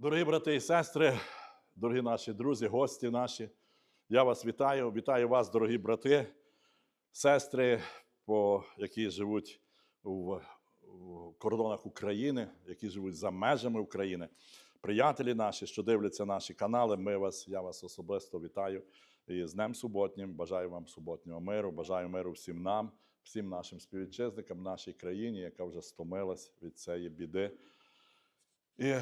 Дорогі брати і сестри, дорогі наші друзі, гості наші, я вас вітаю. Вітаю вас, дорогі брати, сестри, які живуть у кордонах України, які живуть за межами України. Приятелі наші, що дивляться наші канали, ми вас, я вас особисто вітаю і з Днем суботнім. Бажаю вам суботнього миру, бажаю миру всім нам, всім нашим співвітчизникам, нашій країні, яка вже стомилась від цієї біди. І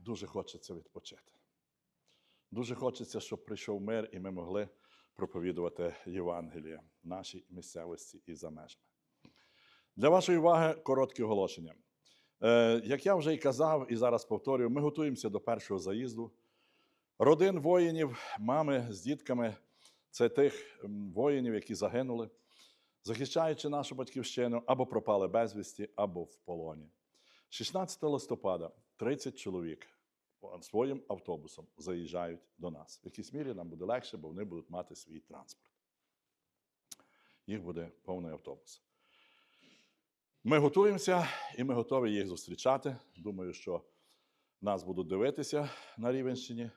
дуже хочеться відпочити. Дуже хочеться, щоб прийшов мир, і ми могли проповідувати Євангеліє в нашій місцевості і за межами. Для вашої уваги коротке оголошення. Е, як я вже і казав, і зараз повторюю, ми готуємося до першого заїзду. Родин воїнів, мами з дітками це тих воїнів, які загинули, захищаючи нашу батьківщину, або пропали безвісті, або в полоні. 16 листопада 30 чоловік своїм автобусом заїжджають до нас. В якійсь мірі нам буде легше, бо вони будуть мати свій транспорт. Їх буде повний автобус. Ми готуємося і ми готові їх зустрічати. Думаю, що нас будуть дивитися на Рівенщині,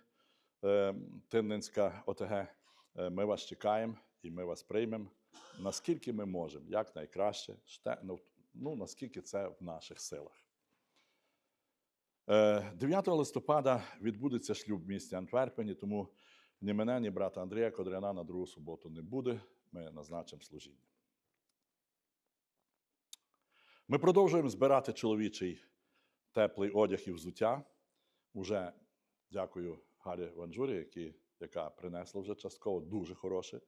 е, Тинненська ОТГ. Е, Ми вас чекаємо і ми вас приймемо, наскільки ми можемо, як найкраще, ну, ну, наскільки це в наших силах. Е, 9 листопада відбудеться шлюб в місті Антверпені, тому ні мене, ні брата Андрія Кодряна на другу суботу не буде. Ми назначимо служіння. Ми продовжуємо збирати чоловічий теплий одяг і взуття. Уже дякую Гарі Ванжурі, яка принесла вже частково дуже хороше.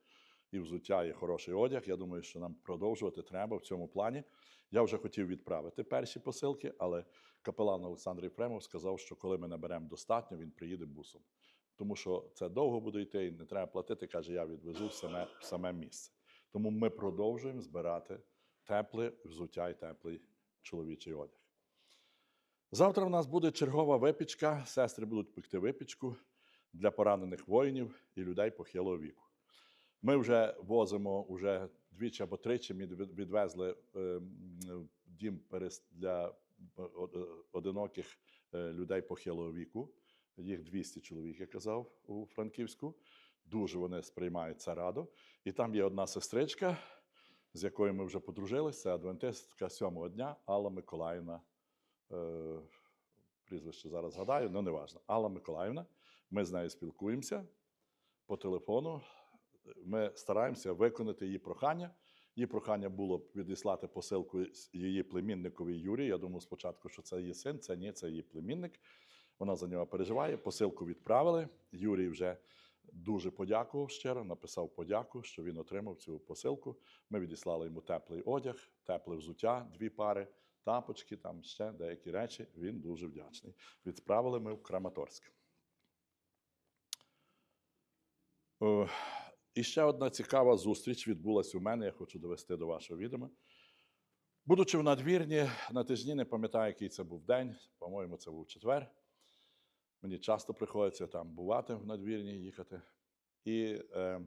І взуття, і хороший одяг. Я думаю, що нам продовжувати треба в цьому плані. Я вже хотів відправити перші посилки, але капелан Олександр Єфремов сказав, що коли ми наберемо достатньо, він приїде бусом. Тому що це довго буде йти і не треба платити. Каже, я відвезу в саме, в саме місце. Тому ми продовжуємо збирати тепле взуття і теплий чоловічий одяг. Завтра у нас буде чергова випічка. Сестри будуть пекти випічку для поранених воїнів і людей похилого віку. Ми вже возимо уже двічі або тричі. Ми відвезли дім для од- одиноких людей похилого віку. Їх 200 чоловік, я казав, у Франківську. Дуже вони сприймають це радо. І там є одна сестричка, з якою ми вже подружилися, це адвентистка сьомого дня Алла Миколаївна. Е, прізвище зараз згадаю, ну не важливо. Алла Миколаївна. Ми з нею спілкуємося по телефону. Ми стараємося виконати її прохання. Її прохання було відіслати посилку її племінникові Юрію. Я думав спочатку, що це її син, це ні, це її племінник. Вона за нього переживає. Посилку відправили. Юрій вже дуже подякував щиро, написав подяку, що він отримав цю посилку. Ми відіслали йому теплий одяг, тепле взуття, дві пари, тапочки, там ще деякі речі. Він дуже вдячний. Відправили ми в Краматорськ. І ще одна цікава зустріч відбулася у мене, я хочу довести до вашого відома. Будучи в надвірні, на тижні не пам'ятаю, який це був день, по-моєму, це був четвер. Мені часто приходиться там бувати в надвірні, їхати. І е,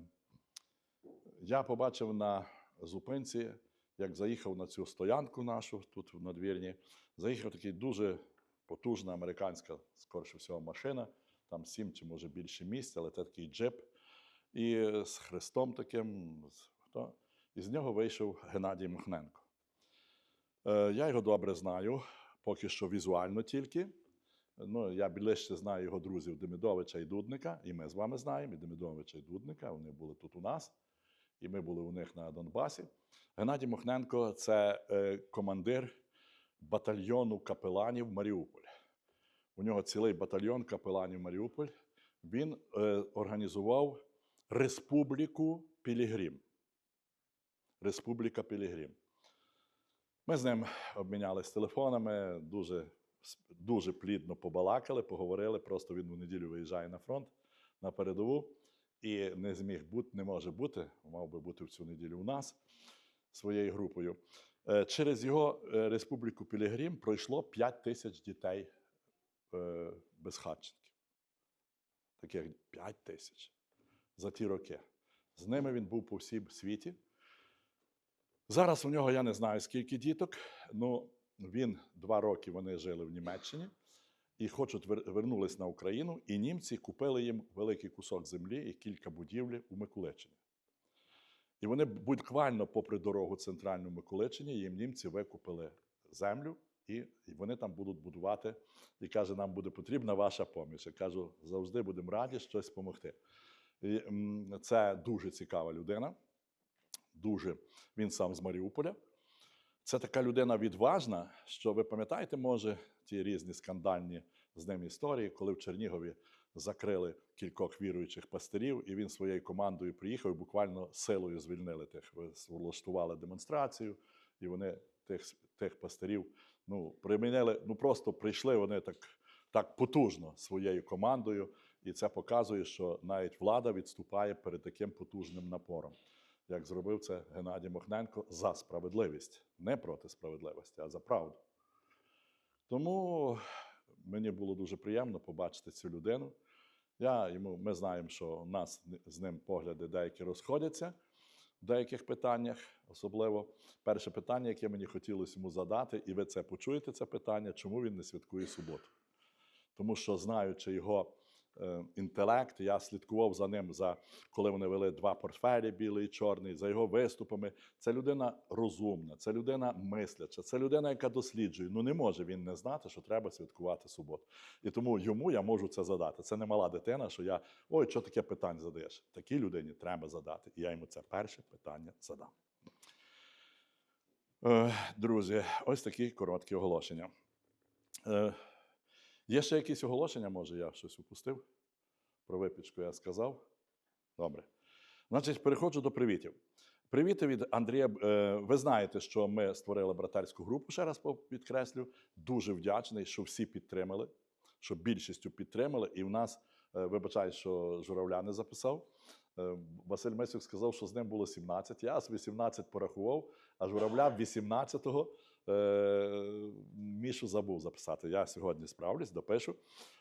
я побачив на зупинці, як заїхав на цю стоянку нашу тут в надвірні, заїхав такий дуже потужна американська, скорше всього, машина, там сім чи може більше місць, але це такий джип. І з хрестом таким, і з нього вийшов Геннадій Махненко. Е, я його добре знаю, поки що візуально тільки. Ну, я ближче знаю його друзів Демидовича і Дудника, і ми з вами знаємо, і Демидовича і Дудника. Вони були тут у нас, і ми були у них на Донбасі. Геннадій Мохненко це е, командир батальйону капеланів Маріуполь. У нього цілий батальйон капеланів Маріуполь. Він е, організував Республіку Пілігрім. Республіка Пілігрім. Ми з ним обмінялись телефонами, дуже, дуже плідно побалакали, поговорили. Просто він у неділю виїжджає на фронт на передову і не зміг бути, не може бути, мав би бути в цю неділю у нас своєю групою. Е, Через його е, республіку Пілігрім пройшло 5 тисяч дітей е, безхатченків. Таких 5 тисяч за ті роки. З ними він був по всім світі. Зараз у нього я не знаю, скільки діток. Ну, він два роки вони жили в Німеччині. і хочуть вер- вернулись на Україну, і німці купили їм великий кусок землі і кілька будівлі у Миколичині. І вони буквально попри дорогу центральну Миколичині, їм німці викупили землю, і вони там будуть будувати. І каже, нам буде потрібна ваша поміч. Я кажу, завжди будемо раді щось допомогти. Це дуже цікава людина. Дуже він сам з Маріуполя. Це така людина відважна, що ви пам'ятаєте, може, ті різні скандальні з ним історії, коли в Чернігові закрили кількох віруючих пастирів, і він своєю командою приїхав і буквально силою звільнили тих. Влаштували демонстрацію, і вони тих, тих пастирів ну, примінили, ну просто прийшли вони так, так потужно своєю командою, і це показує, що навіть влада відступає перед таким потужним напором як зробив це Геннадій Мохненко за справедливість, не проти справедливості, а за правду. Тому мені було дуже приємно побачити цю людину. Я йому, ми знаємо, що у нас з ним погляди деякі розходяться в деяких питаннях. Особливо перше питання, яке мені хотілося йому задати, і ви це почуєте, це питання, чому він не святкує суботу. Тому що, знаючи його інтелект, я слідкував за ним, за коли вони вели два портфелі, білий і чорний, за його виступами. Це людина розумна, це людина мисляча, це людина, яка досліджує. Ну не може він не знати, що треба святкувати суботу. І тому йому я можу це задати. Це не мала дитина, що я ой, що таке питання задаєш? Такій людині треба задати. І я йому це перше питання задам. Е, Друзі, ось такі короткі оголошення. Є ще якісь оголошення, може, я щось упустив? Про випічку я сказав. Добре. Значить, переходжу до привітів. Привіти від Андрія. Е, Ви знаєте, що ми створили братерську групу, ще раз підкреслю. Дуже вдячний, що всі підтримали, що більшістю підтримали. І в нас, е, вибачаю, що журавля не записав. Е, Василь Месюк сказав, що з ним було 17. Я з 18 порахував, а журавля 18-го е, Мішу забув записати. Я сьогодні справлюсь, допишу.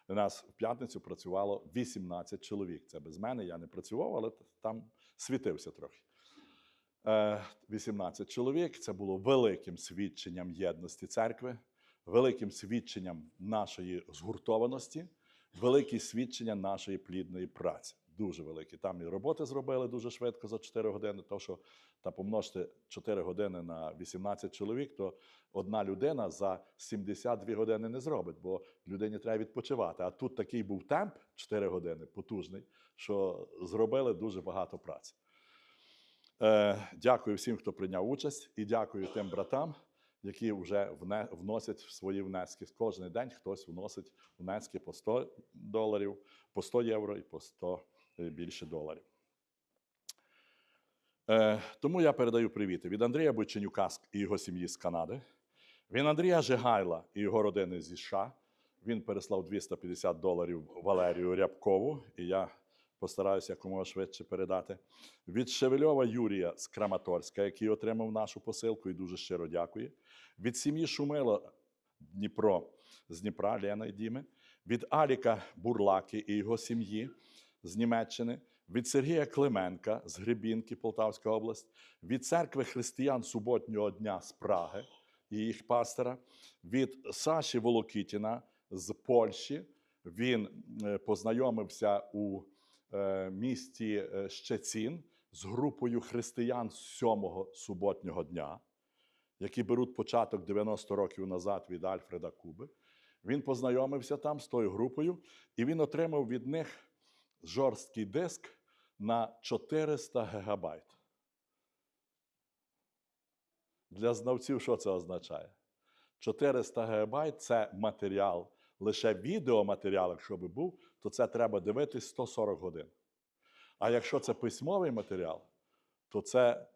У нас в п'ятницю працювало 18 чоловік. Це без мене, я не працював, але там світився трохи. Е, 18 чоловік. Це було великим свідченням єдності церкви, великим свідченням нашої згуртованості, велике свідчення нашої плідної праці. Дуже великі. Там і роботи зробили дуже швидко за 4 години. То що та помножте 4 години на 18 чоловік, то одна людина за 72 години не зробить, бо людині треба відпочивати. А тут такий був темп 4 години, потужний, що зробили дуже багато праці. Е, дякую всім, хто прийняв участь, і дякую тим братам, які вже вносять свої внески. Кожен день хтось вносить внески по 100 доларів, по 100 євро і по 100 більше доларів. Е, тому я передаю привіти від Андрія Бойченюка і його сім'ї з Канади, від Андрія Жигайла і його родини зі США. Він переслав 250 доларів Валерію Рябкову, і я постараюся якомога швидше передати. Від Шевельова Юрія з Краматорська, який отримав нашу посилку, і дуже щиро дякую. Від сім'ї Шумило Дніпро з Дніпра Лена і Діми, від Аліка Бурлаки і його сім'ї з Німеччини, від Сергія Клименка з Гребінки, Полтавська область, від церкви християн суботнього дня з Праги і їх пастора, від Саші Волокітіна з Польщі. Він е, познайомився у е, місті е, Щецін з групою християн з сьомого суботнього дня, які беруть початок 90 років назад від Альфреда Куби. Він познайомився там з тою групою, і він отримав від них жорсткий диск на 400 гігабайт. Для знавців, що це означає? 400 гігабайт – це матеріал, лише відеоматеріал, якщо би був, то це треба дивитись 140 годин. А якщо це письмовий матеріал, то це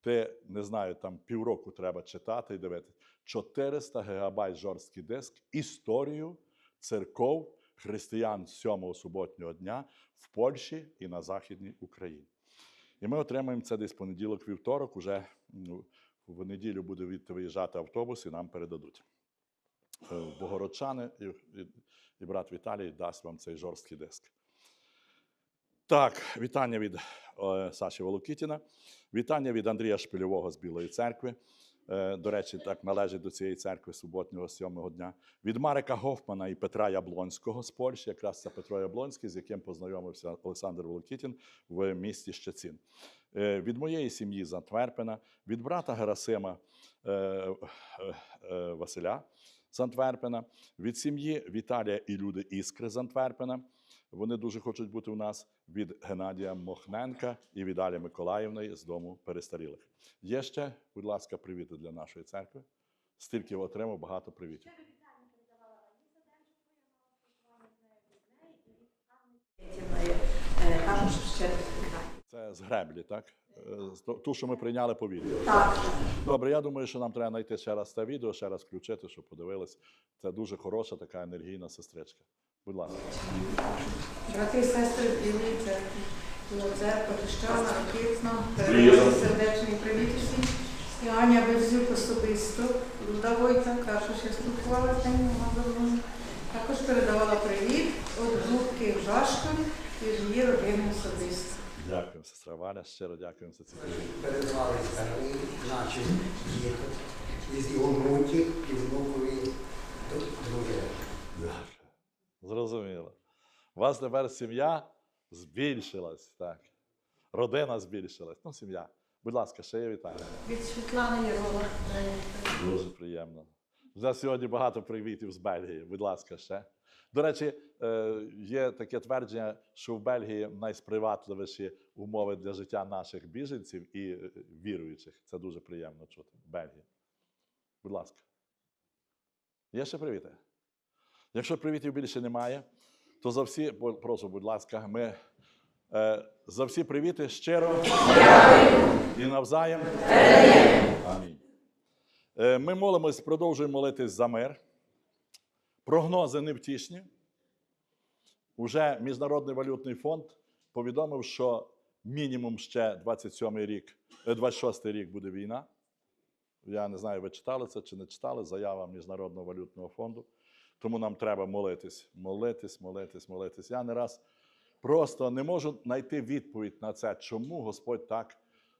ти не знаю, там півроку треба читати і дивитися. 400 гігабайт жорсткий диск, історію церков християн сьомого суботнього дня в Польщі і на Західній Україні. І ми отримаємо це десь понеділок, вівторок, уже ну, в неділю буде від- виїжджати автобус і нам передадуть. Е, Богородчани і, брат Віталій дасть вам цей жорсткий диск. Так, вітання від е, Саші Волокітіна, вітання від Андрія Шпильового з Білої церкви, до речі, так належить до цієї церкви суботнього сьомого дня. Від Марика Гофмана і Петра Яблонського з Польщі, якраз це Петро Яблонський, з яким познайомився Олександр Волокітін в місті Щецин. Е, Від моєї сім'ї з Антверпена, від брата Герасима е, е, е, Василя з Антверпена, від сім'ї Віталія і Люди Іскри з Антверпена. Вони дуже хочуть бути у нас від Геннадія Мохненка і від Алі Миколаївни з дому перестарілих. Є ще, будь ласка, привіти для нашої церкви. Стільки отримав багато привітів. Е, Це з греблі, так? Е, Ту, що ми прийняли по відео. так. Добре, я думаю, що нам треба знайти ще раз це відео, ще раз включити, щоб подивились. Це дуже хороша така енергійна сестричка. Будь ласка. Брати і сестри Білої церкви, церква, Хрещана, Ракитна, сердечний привіт усім. І Аня Берзюк особисто, Луда Войта, ще спілкувала з нею. Також передавала привіт від групки в Жашкові і з її родини особисто. Дякую, сестра Валя. Щиро дякуємо за ці привіт. передавали старі наші діти із його внуків і внукові. Зрозуміло. У вас тепер сім'я збільшилась, так. Родина збільшилась. Ну, сім'я. Будь ласка, ще є вітання. Від Світлани Єрова. Дуже приємно. У нас сьогодні багато привітів з Бельгії. Будь ласка, ще. До речі, е, є таке твердження, що в Бельгії найсприватливіші умови для життя наших біженців і е, віруючих. Це дуже приємно чути. Бельгія. Будь ласка. Є ще привіти? Якщо привітів більше немає, то за всі, прошу, будь ласка, ми е, за всі привіти щиро і навзаєм. Амінь. Е, Ми молимось, продовжуємо молитись за мир. Прогнози невтішні. Уже Міжнародний валютний фонд повідомив, що мінімум ще 27 рік, е, 26 рік буде війна. Я не знаю, ви читали це чи не читали. Заява Міжнародного валютного фонду. Тому нам треба молитись, молитись, молитись, молитись. Я не раз просто не можу знайти відповідь на це, чому Господь так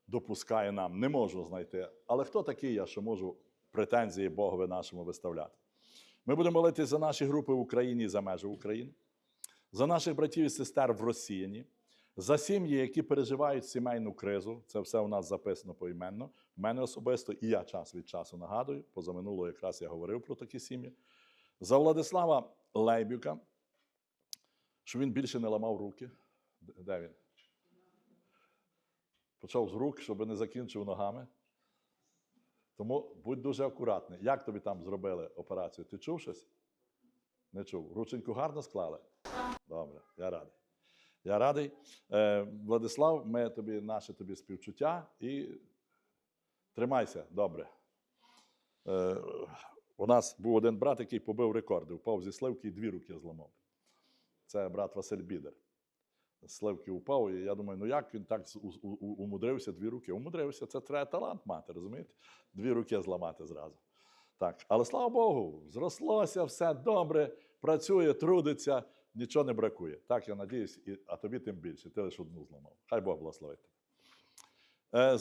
допускає нам. Не можу знайти. Але хто такий я, що можу претензії Богові нашому виставляти? Ми будемо молитись за наші групи в Україні і за межі України, за наших братів і сестер в Росіяні, за сім'ї, які переживають сімейну кризу. Це все у нас записано поіменно. В мене особисто, і я час від часу нагадую. Позаминуло якраз я говорив про такі сім'ї. За Владислава Лейбюка, що він більше не ламав руки. Де він? Почав з рук, щоб не закінчив ногами. Тому будь дуже акуратний. Як тобі там зробили операцію? Ти чув щось? Не чув. Рученьку гарно склали? Добре, я радий. Я радий. Е, Владислав, ми тобі, наше тобі співчуття і тримайся добре. Е, у нас був один брат, який побив рекорди, впав зі сливки і дві руки зламав. Це брат Василь Бідер. З Сливки упав, і я думаю, ну як він так умудрився дві руки? Умудрився, це треба талант мати, розумієте? Дві руки зламати зразу. Так, але слава Богу, зрослося, все добре, працює, трудиться, нічого не бракує. Так, я надіюсь, і, а тобі тим більше. Ти лише одну зламав. Хай Бог благословить. тебе. Е,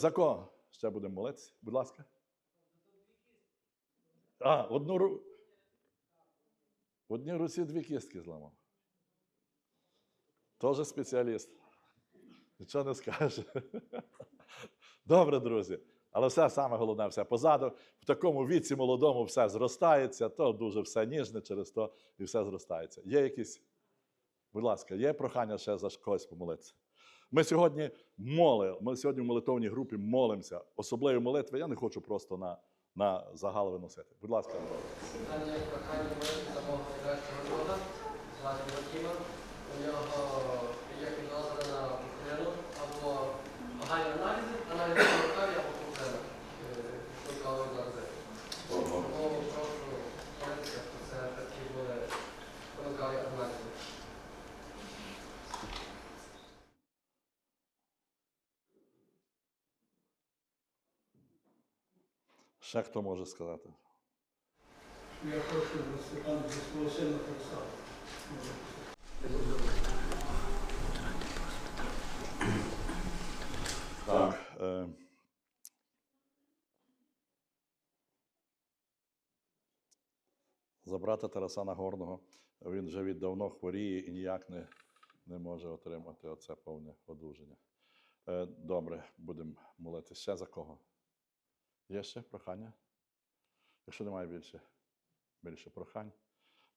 ще будемо молитися? Будь ласка. А, одну одній руці дві кістки зламав. Тоже спеціаліст. Нічого не скаже. Добре, друзі. Але все саме головне, все позаду. В такому віці молодому все зростається, то дуже все ніжне через то і все зростається. Є якісь, будь ласка, є прохання ще за когось помолитися. Ми сьогодні моли, ми сьогодні в молитовній групі молимося. Особливі молитви. Я не хочу просто на, на загал виносити. Будь ласка, Питання прохання молитви за мого найкращого друга, звати Вадима. У нього є підозра на пухлину або погані аналізи, аналізи Ще хто може сказати? Я хочу Степан за свого сина Христа. Так. Е... За брата Тараса Нагорного він вже віддавно хворіє і ніяк не не може отримати оце повне одужання. Е, добре, будемо молитися ще за кого. Є ще прохання? Якщо немає більше, більше прохань,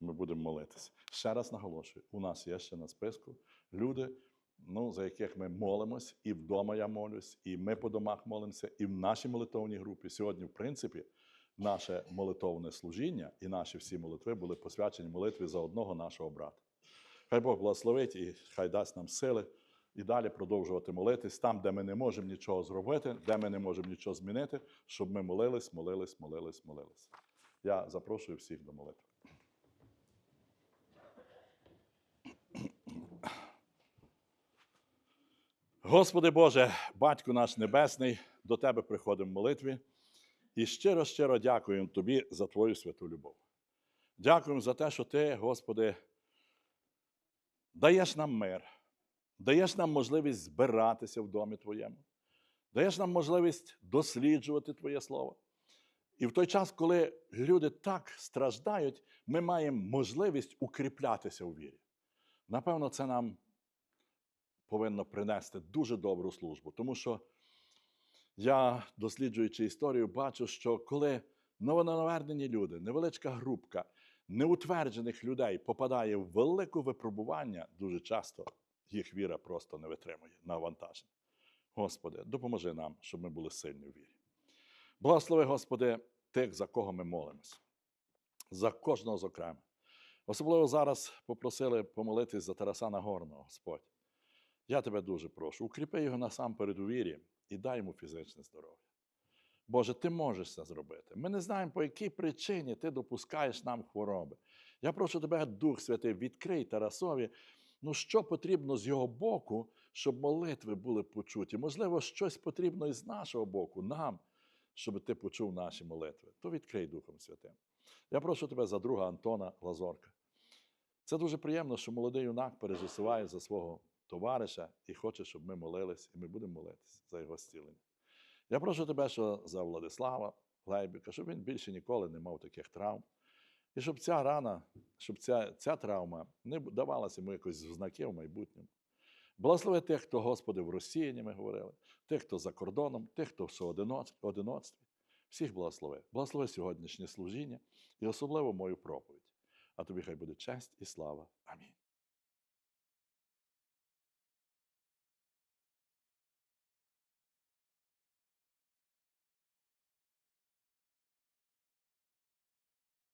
ми будемо молитися. Ще раз наголошую: у нас є ще на списку люди, ну, за яких ми молимось, і вдома я молюсь, і ми по домах молимося, і в нашій молитовній групі. Сьогодні, в принципі, наше молитовне служіння і наші всі молитви були посвячені молитві за одного нашого брата. Хай Бог благословить і хай дасть нам сили і далі продовжувати молитись там, де ми не можемо нічого зробити, де ми не можемо нічого змінити, щоб ми молились, молились, молились, молились. Я запрошую всіх до молитви. Господи Боже, Батько наш Небесний, до Тебе приходимо в молитві і щиро, щиро дякуємо Тобі за Твою святу любов. Дякуємо за те, що Ти, Господи, даєш нам мир, даєш нам можливість збиратися в домі Твоєму, даєш нам можливість досліджувати Твоє Слово. І в той час, коли люди так страждають, ми маємо можливість укріплятися у вірі. Напевно, це нам повинно принести дуже добру службу, тому що я, досліджуючи історію, бачу, що коли новонавернені люди, невеличка групка неутверджених людей попадає в велике випробування, дуже часто їх віра просто не витримує навантаження. Господи, допоможи нам, щоб ми були сильні в вірі. Благослови, Господи, тих, за кого ми молимось, за кожного зокрема. Особливо зараз попросили помолитись за Тараса Нагорного, Господь. Я тебе дуже прошу, укріпи його насамперед у вірі і дай йому фізичне здоров'я. Боже, ти можеш це зробити. Ми не знаємо, по якій причині ти допускаєш нам хвороби. Я прошу тебе, Дух Святий, відкрий Тарасові, ну що потрібно з його боку, щоб молитви були почуті. Можливо, щось потрібно і з нашого боку, нам, щоб ти почув наші молитви. То відкрий Духом Святим. Я прошу тебе за друга Антона Лазорка. Це дуже приємно, що молодий юнак переживає за свого товариша і хоче, щоб ми молились, і ми будемо молитись за його зцілення. Я прошу тебе, що за Владислава Глейбіка, щоб він більше ніколи не мав таких травм. І щоб ця рана, щоб ця, ця травма не давалася йому якось в знаки в майбутньому. Благослови тих, хто, Господи, в Росії, ми говорили, тих, хто за кордоном, тих, хто в одиноцтві. Всіх благослови. Благослови сьогоднішнє служіння і особливо мою проповідь. А тобі хай буде честь і слава. Амінь.